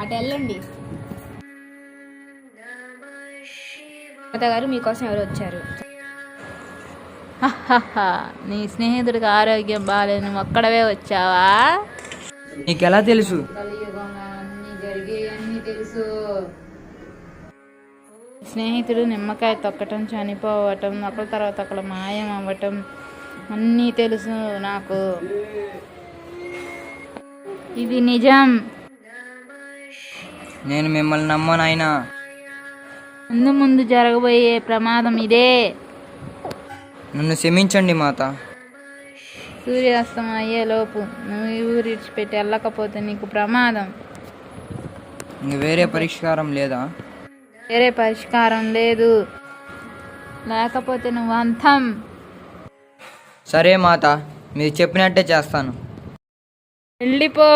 అటు వెళ్ళండి. గారు మీకోసం ఎవరు వచ్చారు. హహహ, నీ స్నేహితుడికి ఆరోగ్యం బాగాలేదు నువ్వు ఒక్కడవే వచ్చావా? నీకెలా తెలుసు? అన్ని జరిగి అన్ని తెలుసు స్నేహితుడు నిమ్మకాయ తొక్కటం చనిపోవటం ఒకరి తర్వాత ఒకరు మాయం అవ్వటం అన్నీ తెలుసు నాకు. ఇది నిజం. నేను మిమ్మల్ని నమ్మనైనా ముందు ముందు జరగబోయే ప్రమాదం ఇదే. నన్ను క్షమించండి మాత. సూర్యాస్తం అయ్యేలోపు నువ్వు ఈ ఊరు విడిచిపెట్టి వెళ్ళకపోతే నీకు ప్రమాదం. ఇంక వేరే పరిష్కారం లేదా? వేరే పరిష్కారం లేదు. లేకపోతే నువ్వు అంతం. సరే మాత. మీరు చెప్పినట్టే చేస్తాను. వెళ్ళిపో.